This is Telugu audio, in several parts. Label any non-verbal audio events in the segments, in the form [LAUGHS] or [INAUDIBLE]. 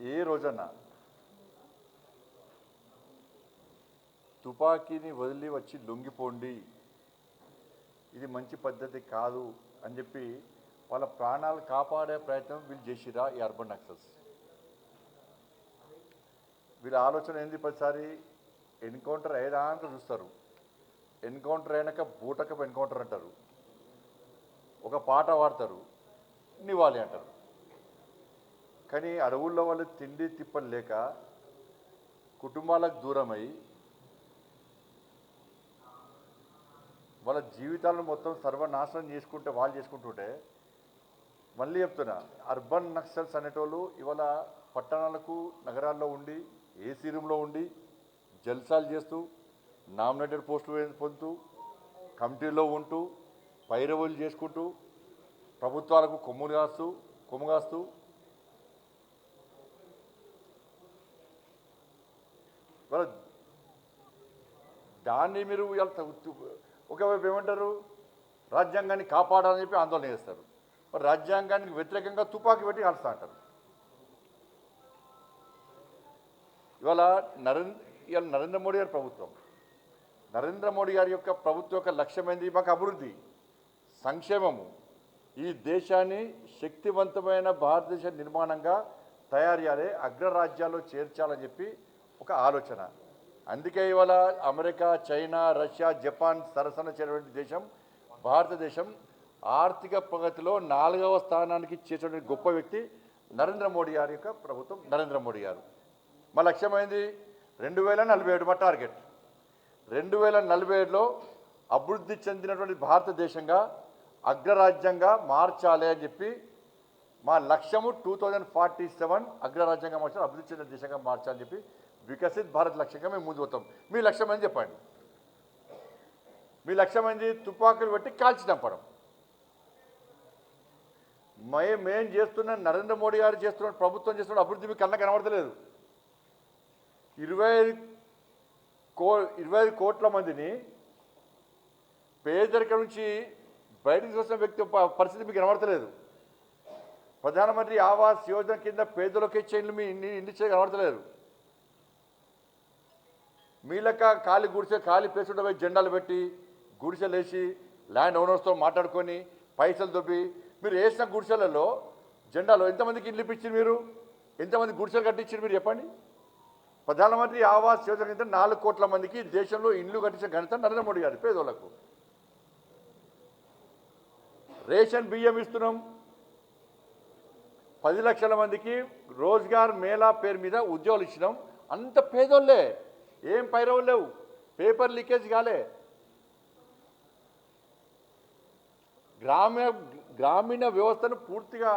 ఏ రోజన్నా తుపాకీని వదిలి వచ్చి లొంగిపోండి. ఇది మంచి పద్ధతి కాదు అని చెప్పి వాళ్ళ ప్రాణాలు కాపాడే ప్రయత్నం వీళ్ళు చేసిరా ఈ అర్బన్ నక్సల్స్. వీళ్ళ ఆలోచన ఏంది ప్రతిసారి? ఎన్కౌంటర్ అయ్యేదాకా చూస్తారు. ఎన్కౌంటర్ అయినాక బూటకపు ఎన్కౌంటర్ అంటారు. ఒక పాట పాడతారు. నివాలి అంటారు. కానీ అడవుల్లో వాళ్ళు తిండి తిప్పలు లేక కుటుంబాలకు దూరమై వాళ్ళ జీవితాలను మొత్తం సర్వనాశనం చేసుకుంటే వాళ్ళు చేసుకుంటుంటే మళ్ళీ చెప్తున్నా అర్బన్ నక్సల్స్ అనేటోళ్ళు ఇవాళ పట్టణాలకు నగరాల్లో ఉండి ఏసీ రూమ్లో ఉండి జల్సాలు చేస్తూ నామినేటెడ్ పోస్టులు పొందుతూ కమిటీలో ఉంటూ పైరవులు చేసుకుంటూ ప్రభుత్వాలకు కొమ్ము కాస్తూ కొమ్ము కాస్తూ వాళ్ళ దాన్ని మీరు ఇవాళ ఒకవైపు ఏమంటారు? రాజ్యాంగాన్ని కాపాడాలని చెప్పి ఆందోళన చేస్తారు. మరి రాజ్యాంగానికి వ్యతిరేకంగా తుపాకీ పెట్టి కాల్స్తా అంటారు. ఇవాళ నరేంద్ర ఇవాళ నరేంద్ర మోడీ గారి ప్రభుత్వం. నరేంద్ర మోడీ గారి యొక్క ప్రభుత్వం యొక్క లక్ష్యమైంది మాకు అభివృద్ధి సంక్షేమము. ఈ దేశాన్ని శక్తివంతమైన భారతదేశ నిర్మాణంగా తయారు చేయాలి అగ్రరాజ్యాల్లో చేర్చాలని చెప్పి ఒక ఆలోచన. అందుకే ఇవాళ అమెరికా చైనా రష్యా జపాన్ సరసన చేరినటువంటి దేశం భారతదేశం ఆర్థిక ప్రగతిలో నాలుగవ స్థానానికి చేసినటువంటి గొప్ప వ్యక్తి నరేంద్ర మోడీ గారి యొక్క ప్రభుత్వం నరేంద్ర మోడీ గారు. మా లక్ష్యమైంది రెండు వేల నలభై ఏడు మా టార్గెట్. రెండు వేల నలభై ఏడులో అభివృద్ధి చెందినటువంటి భారతదేశంగా అగ్రరాజ్యంగా మార్చాలి అని చెప్పి మా లక్ష్యము టూ థౌజండ్ ఫార్టీ సెవెన్ అగ్రరాజ్యంగా మార్చాలి అభివృద్ధి చెందిన దేశంగా మార్చాలని చెప్పి వికసిత్ భారత్ లక్ష్యంగా మేము ముందు పోతాం. మీ లక్ష్యం అని చెప్పండి. మీ లక్ష్యం ఏంది? తుపాకులు పెట్టి కాల్చి చంపడం. మే మేం చేస్తున్న నరేంద్ర మోడీ గారు చేస్తున్న ప్రభుత్వం చేస్తున్న అభివృద్ధి మీకు కన్నా కనబడతలేదు. ఇరవై ఐదు కో ఇరవై ఐదు కోట్ల మందిని పేదరికం నుంచి బయటకు చూసిన వ్యక్తి ప- పరిస్థితి మీకు కనబడతలేదు. ప్రధానమంత్రి ఆవాస్ యోజన కింద పేదలకు ఇచ్చే ఇల్లు మీ ఇన్ని ఇంటి కనబడతలేదు. మీలక ఖాళీ గుడిసె ఖాళీ ప్లేస్ ఉండే జెండాలు పెట్టి గుడిసెలు వేసి ల్యాండ్ ఓనర్స్తో మాట్లాడుకొని పైసలు దొబ్బి మీరు వేసిన గుడిసెలలో జెండాలు ఎంతమందికి ఇల్లు ఇప్పించారు మీరు? ఎంతమంది గుడిసెలు కట్టించారు మీరు చెప్పండి? ప్రధానమంత్రి ఆవాస్ యోజన కింద నాలుగు కోట్ల మందికి దేశంలో ఇండ్లు కట్టించిన ఘనత నరేంద్ర మోడీ గారు పేదోళ్ళకు. రేషన్ బియ్యం ఇస్తున్నాం. పది లక్షల మందికి రోజ్గార్ మేళా పేరు మీద ఉద్యోగాలు ఇచ్చినాం. అంత పేదోళ్ళే ఏం పైరవు లేవు. పేపర్ లీకేజ్ కాలే. గ్రామీణ గ్రామీణ వ్యవస్థను పూర్తిగా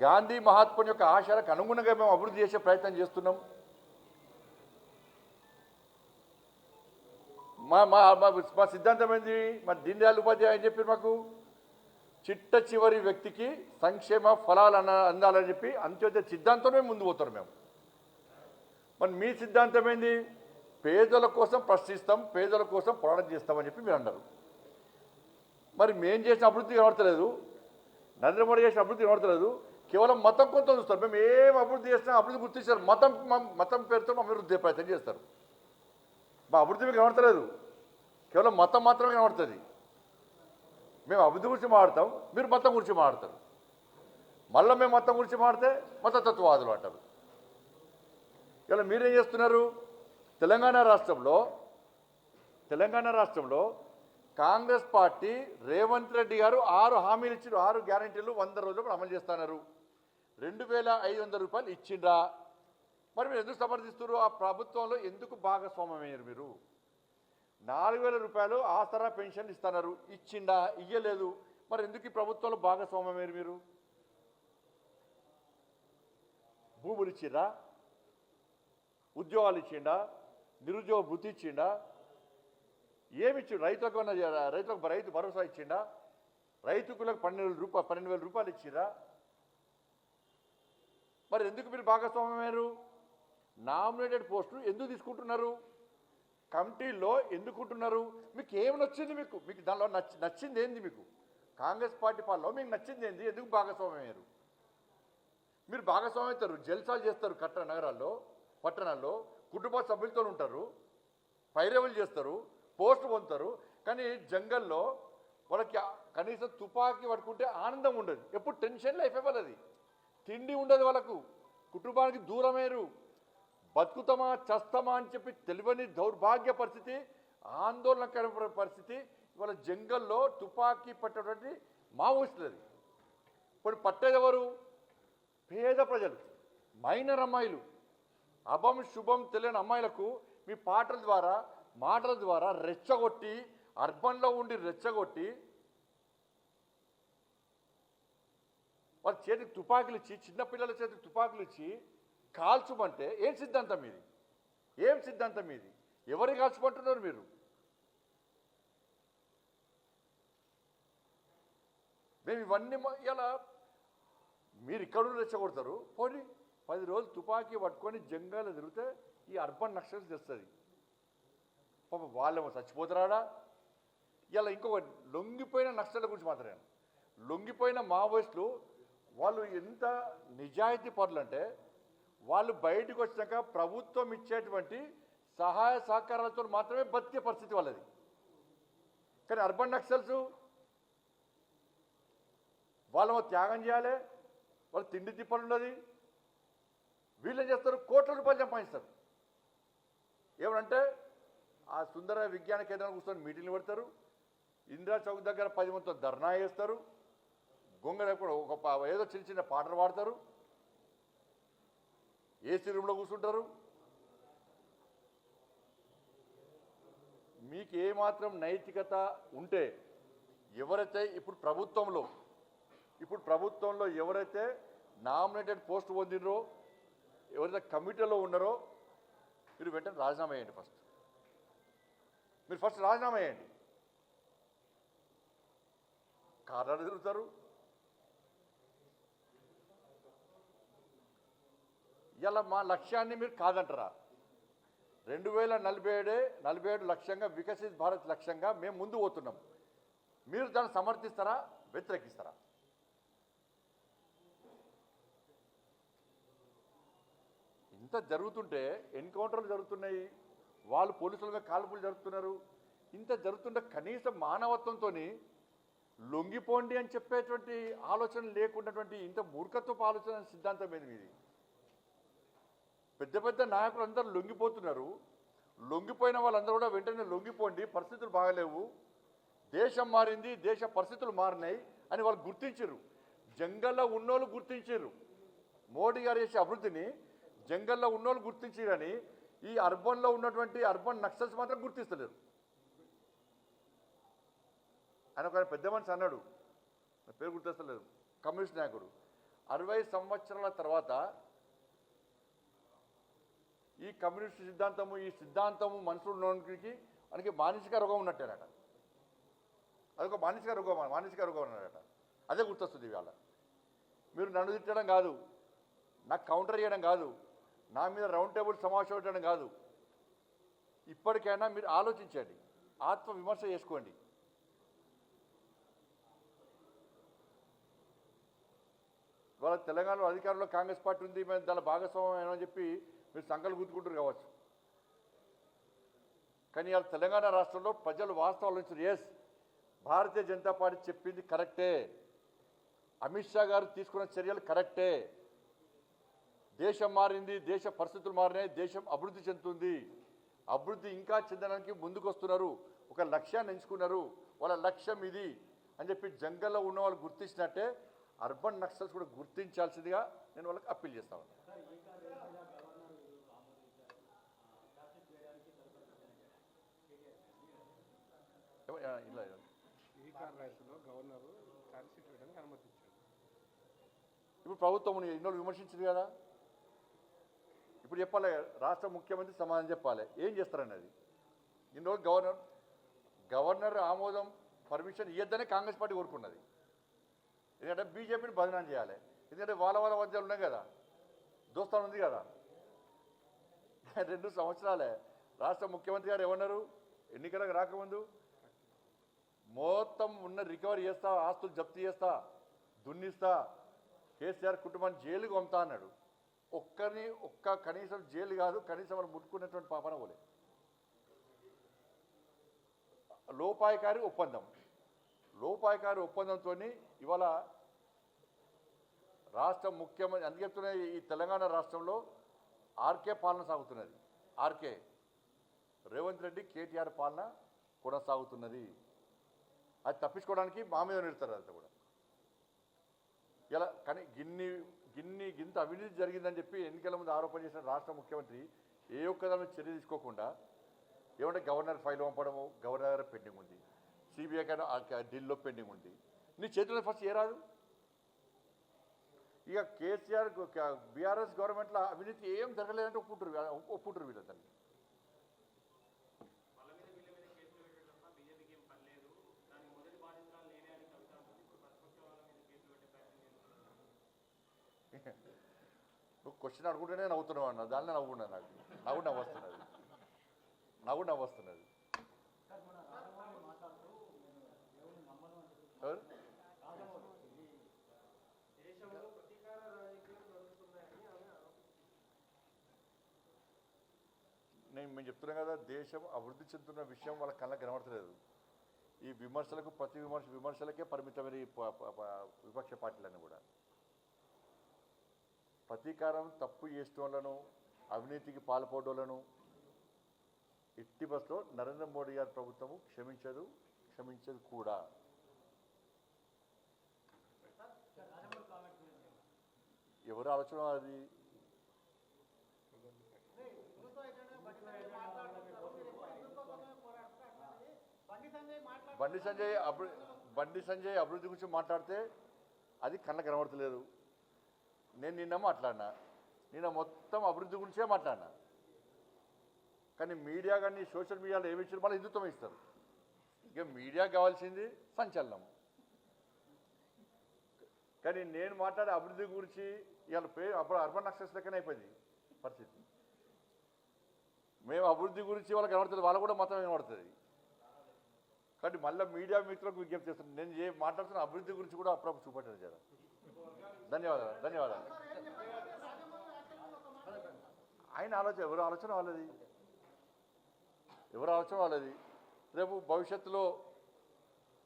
గాంధీ మహాత్ముని యొక్క ఆశయాలకు అనుగుణంగా మేము అభివృద్ధి చేసే ప్రయత్నం చేస్తున్నాం. మా మా మా మా సిద్ధాంతం ఏంది? మా దీన్ దయాళ్ ఉపాధ్యాయ అని చెప్పి మాకు? చిట్ట చివరి వ్యక్తికి సంక్షేమ ఫలాలు అన్న అందాలని చెప్పి అంత్యోదయ సిద్ధాంతమే ముందు పోతారు మేము. మరి మీ సిద్ధాంతం ఏంది? పేదల కోసం ప్రశ్నిస్తాం పేదల కోసం పోరాటం చేస్తామని చెప్పి మీరు అన్నారు. మరి మేం చేసిన అభివృద్ధి కనబడతలేదు నరేంద్ర మోడీ చేసిన అభివృద్ధి కనబడతలేదు కేవలం మతం కొంత చూస్తారు. మేము ఏం అభివృద్ధి చేసినా అభివృద్ధి గుర్తిస్తారు మతం మతం పేరుతో అభివృద్ధి ప్రయత్నం చేస్తారు. మా అభివృద్ధి మీకు కనబడతలేదు. కేవలం మతం మాత్రమే కనబడుతుంది. మేము అభివృద్ధి గురించి మాట్లాడతాం మీరు మతం గురించి మాట్లాడతారు. మళ్ళీ మేము మతం గురించి మాడితే మతతత్వవాదులు అంటారు. ఇలా మీరేం చేస్తున్నారు? తెలంగాణ రాష్ట్రంలో తెలంగాణ రాష్ట్రంలో కాంగ్రెస్ పార్టీ రేవంత్ రెడ్డి గారు ఆరు హామీలు ఇచ్చిన ఆరు గ్యారంటీలు వంద రోజులు అమలు చేస్తున్నారు. రెండు వేల ఐదు వందల రూపాయలు ఇచ్చిండ్రా. మరి మీరు ఎందుకు సమర్థిస్తున్నారు? ఆ ప్రభుత్వంలో ఎందుకు భాగస్వామ్యమయ్యారు మీరు? నాలుగు వేల రూపాయలు ఆసరా పెన్షన్ ఇస్తున్నారు. ఇచ్చిండా? ఇయ్యలేదు. మరి ఎందుకు ఈ ప్రభుత్వంలో భాగస్వామ్యమయ్యారు మీరు? భూములు ఇచ్చిండ్రా? ఉద్యోగాలు ఇచ్చిండా? నిరుద్యోగ వృత్తి ఇచ్చిండా? ఏమి ఇచ్చిండు రైతులకు రైతులకు రైతు భరోసా ఇచ్చిండా? రైతుకులకు పన్నెండు వేల రూపాయలు పన్నెండు వేల రూపాయలు ఇచ్చిరా మరి ఎందుకు మీరు భాగస్వామ్యమయ్యారు నామినేటెడ్ పోస్టులు ఎందుకు తీసుకుంటున్నారు? కమిటీల్లో ఎందుకుంటున్నారు మీకు ఏమి నచ్చింది మీకు? మీకు దానిలో నచ్చి నచ్చింది ఏంది మీకు? కాంగ్రెస్ పార్టీ పాలలో మీకు నచ్చింది ఏంది? ఎందుకు భాగస్వామ్యం అయ్యారు? మీరు భాగస్వామ్యం అవుతారు జల్సా చేస్తారు కట్ట నగరాల్లో. పట్టణాల్లో కుటుంబ సభ్యులతో ఉంటారు పైరవులు చేస్తారు పోస్ట్ పొందుతారు. కానీ జంగల్లో వాళ్ళకి కనీసం తుపాకీ పట్టుకుంటే ఆనందం ఉండదు. ఎప్పుడు టెన్షన్ లైఫ్ వాళ్ళది తిండి ఉండదు వాళ్ళకు. కుటుంబానికి దూరమేరు బతుకుతామా చస్తామా అని చెప్పి తెలియని దౌర్భాగ్య పరిస్థితి ఆందోళనకర పరిస్థితి ఇవాళ జంగల్లో తుపాకీ పట్టేటువంటి మావోయిస్టులది ఇప్పుడు పట్టేది ఎవరు? పేద ప్రజలు మైనర్ అమ్మాయిలు. అభం శుభం తెలియని అమ్మాయిలకు మీ పాటల ద్వారా మాటల ద్వారా రెచ్చగొట్టి అర్బన్లో ఉండి రెచ్చగొట్టి వాళ్ళ చేతికి తుపాకులు ఇచ్చి చిన్నపిల్లల చేతికి తుపాకులు ఇచ్చి కాల్చమంటే ఏం సిద్ధాంతం మీది ఏం సిద్ధాంతం మీది ఎవరు కాల్చుకుంటున్నారు మీరు? మేము ఇవన్నీ ఇలా మీరు ఇక్కడ రెచ్చగొడతారు? పోనీ పది రోజులు తుపాకీ పట్టుకొని జంగాలు తిరిగితే ఈ అర్బన్ నక్షత్రం తెస్తుంది పాప వాళ్ళేమో చచ్చిపోతారాడా ఇలా ఇంకొక లొంగిపోయిన నక్సల గురించి మాట్లాడాను లొంగిపోయిన మావోయిస్టులు వాళ్ళు ఎంత నిజాయితీ పనులు అంటే వాళ్ళు బయటకు వచ్చినాక ప్రభుత్వం ఇచ్చేటువంటి సహాయ సహకారాలతో మాత్రమే బతికే పరిస్థితి వాళ్ళది. కానీ అర్బన్ నక్సల్స్ వాళ్ళేమో త్యాగం చేయాలి వాళ్ళు తిండి తిప్పలు ఉన్నది వీళ్ళు ఏం చేస్తారు? కోట్ల రూపాయలు సంపాదిస్తారు. ఏమనంటే ఆ సుందర విజ్ఞాన కేంద్రానికి కూర్చొని మీటింగ్లు పెడతారు. ఇందిరా చౌక్ దగ్గర పది మందితో ధర్నా చేస్తారు. గొంగర కూడా ఒక ఏదో చిన్న చిన్న పాటలు పాడతారు. ఏసీ రూమ్లో కూర్చుంటారు. మీకు ఏమాత్రం నైతికత ఉంటే ఎవరైతే ఇప్పుడు ప్రభుత్వంలో ఇప్పుడు ప్రభుత్వంలో ఎవరైతే నామినేటెడ్ పోస్ట్ పొందినరో ఎవరైతే కమిటీలో ఉన్నారో మీరు వెంటనే రాజీనామా చేయండి ఫస్ట్ మీరు ఫస్ట్ రాజీనామా చేయండి. కారణాలు తిరుగుతారు. ఇలా మా లక్ష్యాన్ని మీరు కాదంటారా? రెండు వేల నలభై ఏడే నలభై ఏడు లక్ష్యంగా వికసిత్ భారత్ లక్ష్యంగా మేము ముందు పోతున్నాం. మీరు దాన్ని సమర్థిస్తారా? వ్యతిరేకిస్తారా? ఇంత జరుగుతుంటే ఎన్కౌంటర్లు జరుగుతున్నాయి. వాళ్ళు పోలీసుల మీద కాల్పులు జరుపుతున్నారు. ఇంత జరుగుతుంటే కనీసం మానవత్వంతో లొంగిపోండి అని చెప్పేటువంటి ఆలోచన లేకున్నటువంటి ఇంత మూర్ఖత్వపు ఆలోచన సిద్ధాంతం ఏది మీది? పెద్ద పెద్ద నాయకులు అందరూ లొంగిపోతున్నారు. లొంగిపోయిన వాళ్ళందరూ కూడా వెంటనే లొంగిపోండి. పరిస్థితులు బాగలేవు. దేశం మారింది దేశ పరిస్థితులు మారినాయి అని వాళ్ళు గుర్తించారు. జంగల్లో ఉన్నోళ్ళు గుర్తించారు. మోడీ గారు చేసే అభివృద్ధిని జంగల్లో ఉన్నోళ్ళు గుర్తించారని ఈ అర్బన్లో ఉన్నటువంటి అర్బన్ నక్సల్స్ మాత్రం గుర్తిస్తలేరు. ఆయన ఒక పెద్ద మనిషి అన్నాడు నా పేరు గుర్తిస్తలేదు కమ్యూనిస్ట్ నాయకుడు. అరవై సంవత్సరాల తర్వాత ఈ కమ్యూనిస్ట్ సిద్ధాంతము ఈ సిద్ధాంతము మనుషుల్లోనికి మనకి మానసిక రోగం ఉన్నట్టేనట. అదొక మానసిక రోగం మానసిక రోగం అన్నాడట. అదే గుర్తొస్తుంది ఇవాళ. మీరు నన్ను తిట్టడం కాదు నాకు కౌంటర్ చేయడం కాదు నా మీద రౌండ్ టేబుల్ సమావేశం అవ్వడం కాదు. ఇప్పటికైనా మీరు ఆలోచించండి. ఆత్మ విమర్శ చేసుకోండి. ఇవాళ తెలంగాణలో అధికారంలో కాంగ్రెస్ పార్టీ ఉంది మేము దాని భాగస్వామ్యం అని చెప్పి మీరు సంకలు గుర్తుకుంటారు కావచ్చు. కానీ ఇవాళ తెలంగాణ రాష్ట్రంలో ప్రజలు వాస్తవాలు నుంచి ఎస్ భారతీయ జనతా పార్టీ చెప్పింది కరెక్టే. అమిత్ షా గారు తీసుకున్న చర్యలు కరెక్టే. దేశం మారింది దేశ పరిస్థితులు మారినాయి దేశం అభివృద్ధి చెందుతుంది. అభివృద్ధి ఇంకా చెందడానికి ముందుకు వస్తున్నారు ఒక లక్ష్యాన్ని ఎంచుకున్నారు వాళ్ళ లక్ష్యం ఇది అని చెప్పి జంగల్లో ఉన్న వాళ్ళు గుర్తించినట్టే అర్బన్ నక్సల్స్ కూడా గుర్తించాల్సిందిగా నేను వాళ్ళకి అప్పీల్ చేస్తా ఉన్నాను ఇలా ఇప్పుడు ప్రభుత్వం ఎన్నో విమర్శించింది కదా? ఇప్పుడు చెప్పాలి రాష్ట్ర ముఖ్యమంత్రి సమాధానం చెప్పాలి. ఏం చేస్తారన్నది? ఇన్ని గవర్నర్ గవర్నర్ ఆమోదం పర్మిషన్ ఇవ్వద్దనే కాంగ్రెస్ పార్టీ కోరుకున్నది. ఎందుకంటే బీజేపీని బదనాం చేయాలి. ఎందుకంటే వాళ్ళ వాళ్ళ మధ్యలో ఉన్నాయి కదా. దోస్తాను ఉంది కదా. [LAUGHS] రెండు సంవత్సరాలే. రాష్ట్ర ముఖ్యమంత్రి గారు ఏమన్నారు ఎన్నికలకు రాకముందు. మొత్తం ఉన్న రికవరీ చేస్తా ఆస్తులు జప్తు చేస్తా దున్నిస్తా కేసీఆర్ కుటుంబాన్ని జైలుకి పంపుతా అన్నాడు. ఒక్కరిని ఒక్క కనీసం జైలు కాదు కనీసం వాళ్ళు ముట్టుకున్నటువంటి పాపన పోలే. లోపాయకారి ఒప్పందం. లోపాయకారి ఒప్పందంతో ఇవాళ రాష్ట్ర ముఖ్యమంత్రి అందుకే చెప్తున్నా ఈ తెలంగాణ రాష్ట్రంలో ఆర్కే పాలన సాగుతున్నది. ఆర్కే. రేవంత్ రెడ్డి కేటీఆర్ పాలన కొనసాగుతున్నది. అది తప్పించుకోవడానికి మా మీద నిడతారు అంతా కూడా. ఇలా కానీ గిన్ని గిన్ని గింత అవినీతి జరిగిందని చెప్పి ఎన్నికల ముందు ఆరోపణ చేసిన రాష్ట్ర ముఖ్యమంత్రి ఏ ఒక్క దాని చర్య తీసుకోకుండా ఏమంటే గవర్నర్ ఫైల్ పంపడము గవర్నర్ దగ్గర పెండింగ్ ఉంది. సిబిఐ కానీ ఢిల్లీలో పెండింగ్ ఉంది. నీ చేతిలో ఫస్ట్ ఏ రాదు? ఇక కేసీఆర్ బీఆర్ఎస్ గవర్నమెంట్లో అవినీతి ఏం జరగలేదంటే ఒప్పుకుంటారు ఒప్పుకుంటారు వీళ్ళందరినీ మీద వీళ్ళ మీద కేసులు పెట్టడం తప్ప బీజేపీకి ఏం పని లేదు దానికి మొదటి బాధితురాలు నేనే అని కవిత అంటుంది ఇప్పుడు ప్రతిపక్ష వాళ్ళ మీద కేసులు పెట్టే ప్రయత్నం చేస్తున్నారు నువ్వు క్వశ్చన్ అడుగుంటేనే నవ్వుతున్నావు అన్న. దాన్ని నవ్వుకున్నా నాకు. నవ్వు నవ్వుస్తున్నది. నవ్వు నవ్వుస్తున్నది. నేను మేము చెప్తున్నాం కదా దేశం అభివృద్ధి చెందుతున్న విషయం వాళ్ళ కళ్ళకి కనబడతలేదు. ఈ విమర్శలకు ప్రతి విమర్శ విమర్శలకే పరిమితమైన ఈ విపక్ష పార్టీలన్నీ కూడా. ప్రతీకారం తప్పు చేసేటోళ్ళను అవినీతికి పాల్పడోళ్ళను ఎట్టి బస్లో నరేంద్ర మోడీ గారి ప్రభుత్వము క్షమించదు క్షమించదు కూడా. ఎవరు ఆలోచన అది? బండి సంజయ్ అభి బండి సంజయ్ అభివృద్ధి గురించి మాట్లాడితే అది కళ్ళ కనబడతలేదు. నేను నిన్న మాట్లాడినా. నిన్న మొత్తం అభివృద్ధి గురించే మాట్లాడినా. కానీ మీడియా కానీ సోషల్ మీడియాలో ఏమి ఇచ్చారు? మళ్ళీ హిందుత్వం ఇస్తారు. ఇక మీడియా కావాల్సింది సంచలనం. కానీ నేను మాట్లాడే అభివృద్ధి గురించి ఇవాళ పే అప్పుడు అర్బన్ నక్సెస్ లెక్కనే అయిపోయింది పరిస్థితి. మేము అభివృద్ధి గురించి వాళ్ళకి కనబడుతుంది. వాళ్ళకు కూడా మతం కనబడుతుంది. కాబట్టి మళ్ళీ మీడియా మిత్రులకు విజ్ఞప్తి చేస్తున్నాను నేను ఏ మాట్లాడుతున్న అభివృద్ధి గురించి కూడా అప్పుడప్పుడు చూపెట్టాను జరా. ధన్యవాదాలు ధన్యవాదాలు. ఆయన ఆలోచన ఎవరు ఆలోచన వాళ్ళది? ఎవరు ఆలోచన వాళ్ళది? రేపు భవిష్యత్తులో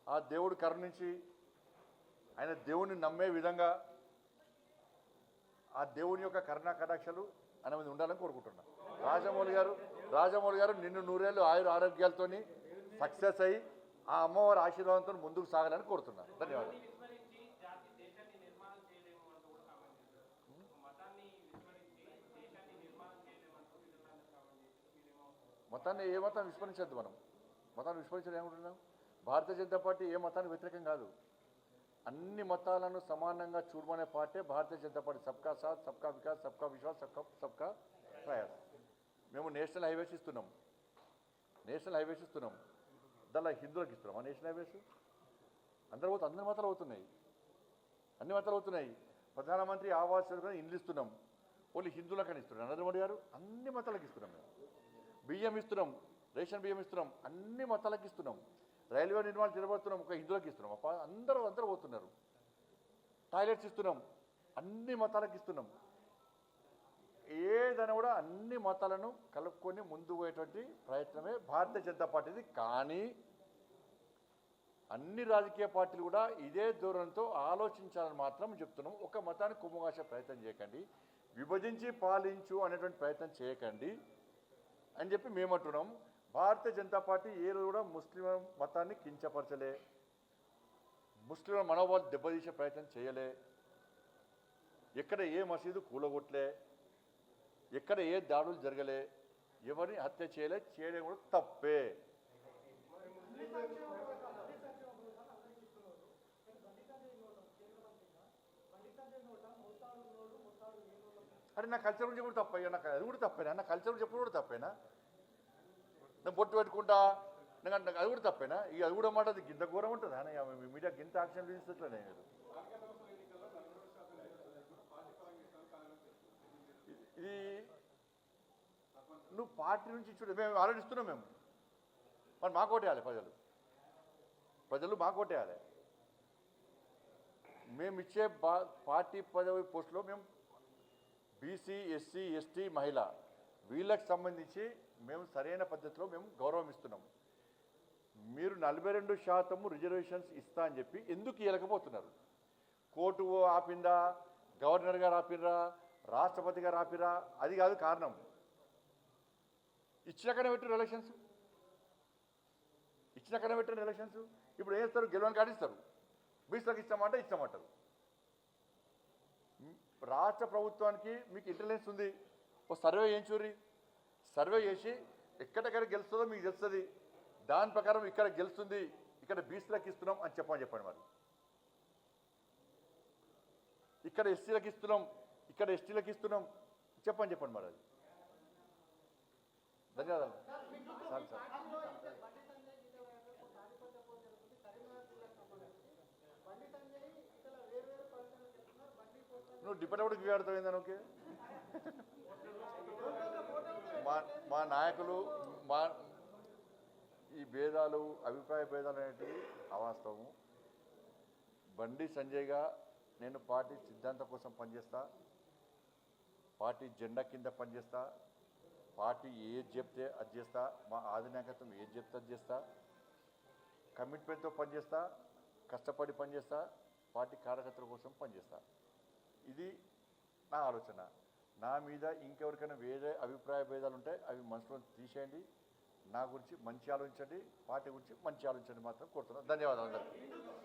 ఆ దేవుడు కరుణించి ఆయన దేవుణ్ణి నమ్మే విధంగా ఆ దేవుని యొక్క కరుణా కటాక్షలు ఆయన మీద ఉండాలని కోరుకుంటున్నా. రాజమౌళి గారు రాజమౌళి గారు నిన్ను నూరేళ్ళు ఆయుర ఆరోగ్యాలతోని సక్సెస్ అయ్యి ఆ అమ్మవారి ఆశీర్వాదంతో ముందుకు సాగాలని కోరుతున్నాను ధన్యవాదాలు విస్మరించి జాతి దేశాన్ని నిర్మాణం చేయలేము అంటూ కూడా కామెంట్ చేశారు మతాన్ని విస్మరించి దేశాన్ని నిర్మాణం చేయలేము అంటూ విధంగా కామెంట్ చేశారు మీరేమో మతాన్ని ఏ మతం విస్మరించద్దు మనం. మతాన్ని విస్మరించడం ఏమంటున్నాం భారతీయ జనతా పార్టీ ఏ మతానికి వ్యతిరేకం కాదు. అన్ని మతాలను సమానంగా చూడమనే పార్టీ భారతీయ జనతా పార్టీ. సబ్కా సాత్ సబ్కా వికాస్ సబ్కా విశ్వాస్ సబ్కా సబ్కా ప్రయాస్. మేము నేషనల్ హైవేస్ ఇస్తున్నాం. నేషనల్ హైవేస్ ఇస్తున్నాం. దానిలో హిందువులకు ఇస్తున్నాం. ఆ నేషనల్ హైవేస్? అందరూ పోతే అందరి మతాలు అవుతున్నాయి. అన్ని మతాలు అవుతున్నాయి. ప్రధానమంత్రి ఆవాస్ యోజన ఇండ్లు ఇస్తున్నాం. ఓన్లీ హిందువులకని ఇస్తున్నాం. నరేంద్ర మోడీ గారు అన్ని మతాలకు ఇస్తున్నాం మేము. బియ్యం ఇస్తున్నాం రేషన్ బియ్యం ఇస్తున్నాం అన్ని మతాలకు ఇస్తున్నాం. రైల్వే నిర్మాణం నిలబడుతున్నాం ఒక హిందువులకు ఇస్తున్నాం. అప్ప అందరూ అందరూ పోతున్నారు. టాయిలెట్స్ ఇస్తున్నాం అన్ని మతాలకు ఇస్తున్నాం. ఏదైనా కూడా అన్ని మతాలను కలుపుకొని ముందు పోయేటువంటి ప్రయత్నమే భారతీయ జనతా పార్టీది. కానీ అన్ని రాజకీయ పార్టీలు కూడా ఇదే ధోరణితో ఆలోచించాలని మాత్రం చెప్తున్నాం. ఒక మతాన్ని కుమ్మగాసే ప్రయత్నం చేయకండి. విభజించి పాలించు అనేటువంటి ప్రయత్నం చేయకండి. అని చెప్పి మేము అంటున్నాం భారతీయ జనతా పార్టీ ఏ రోజు కూడా ముస్లిం మతాన్ని కించపరచలే. ముస్లింల మనోభావాలు దెబ్బతీసే ప్రయత్నం చేయలే. ఎక్కడ ఏ మసీదు కూలగొట్టలే. ఎక్కడ ఏ దాడులు జరగలే. ఎవరిని హత్య చేయలే చేయడం కూడా తప్పే. అరే నా కల్చర్ గురించి కూడా తప్పయ్యా నాకు అది కూడా తప్పేనా? నా కల్చర్ గురించి చెప్పడం కూడా తప్పేనా? నేను బొట్టు పెట్టుకుంటా నాకు అంటే అది కూడా తప్పేనా? ఇక అది కూడా మాట అది గింత ఘోరం ఉంటుంది? అని మీడియా గింత యాక్షన్ తీసుకోవట్లే మీరు ఇది నువ్వు పార్టీ నుంచి చూడ మేము ఆలోచిస్తున్నాం ఇస్తున్నాం మేము. మరి మాకు ఓటేయాలి ప్రజలు. ప్రజలు మాకు ఓటేయాలి. మేము ఇచ్చే బా పార్టీ పదవి పోస్టులో మేము బీసీ ఎస్సీ ఎస్టీ మహిళ వీళ్ళకి సంబంధించి మేము సరైన పద్ధతిలో మేము గౌరవం ఇస్తున్నాం మీరు నలభై రెండు శాతము రిజర్వేషన్స్ ఇస్తా అని చెప్పి ఎందుకు ఇవ్వలేకపోతున్నారు కోర్టు ఆపిందా? గవర్నర్ గారు ఆపిరా రాష్ట్రపతి గారు ఆపిరా అది కాదు కారణం. ఇచ్చినాకనే పెట్టిన ఎలక్షన్స్ ఇచ్చినాకనే పెట్టిన ఎలక్షన్స్ ఇప్పుడు ఏం చేస్తారు గెలవని కాడిస్తారు బీసీలకు ఇస్తామంటే ఇస్తామంటారు. రాష్ట్ర ప్రభుత్వానికి మీకు ఇంటెలిజెన్స్ ఉంది. ఓ సర్వే చేయించుర్రి సర్వే చేసి ఎక్కడెక్కడ గెలుస్తుందో మీకు తెలుస్తుంది. దాని ప్రకారం ఇక్కడ గెలుస్తుంది ఇక్కడ బీసీలకు ఇస్తున్నాం అని చెప్పమని చెప్పండి మరి. ఇక్కడ ఎస్సీలకు ఇస్తున్నాం ఇక్కడ ఎస్టీలకు ఇస్తున్నాం చెప్పని చెప్పండి మరి అది. ధన్యవాదాలు. Sir sir. నువ్వు డిపార్ట్మెంట్కి వీఆడుతావు ఓకే మా మా నాయకులు మా ఈ భేదాలు అభిప్రాయ భేదాలు అనేటివి అవాస్తవము. బండి సంజయ్గా నేను పార్టీ సిద్ధాంతం కోసం పనిచేస్తా. పార్టీ జెండా కింద పనిచేస్తా. పార్టీ ఏది చెప్తే అది చేస్తా. మా ఆధినాయకత్వం ఏది చెప్తే అది చేస్తా. కమిట్మెంట్తో పనిచేస్తా. కష్టపడి పనిచేస్తా. పార్టీ కార్యకర్తల కోసం పనిచేస్తా. ఇది నా ఆలోచన. నా మీద ఇంకెవరికైనా వేరే అభిప్రాయ భేదాలు ఉంటాయి అవి మనసులో తీసేయండి. నా గురించి మంచి ఆలోచించండి. పార్టీ గురించి మంచి ఆలోచించండి మాత్రం కోరుతున్నాను. ధన్యవాదాలు. అందరికీ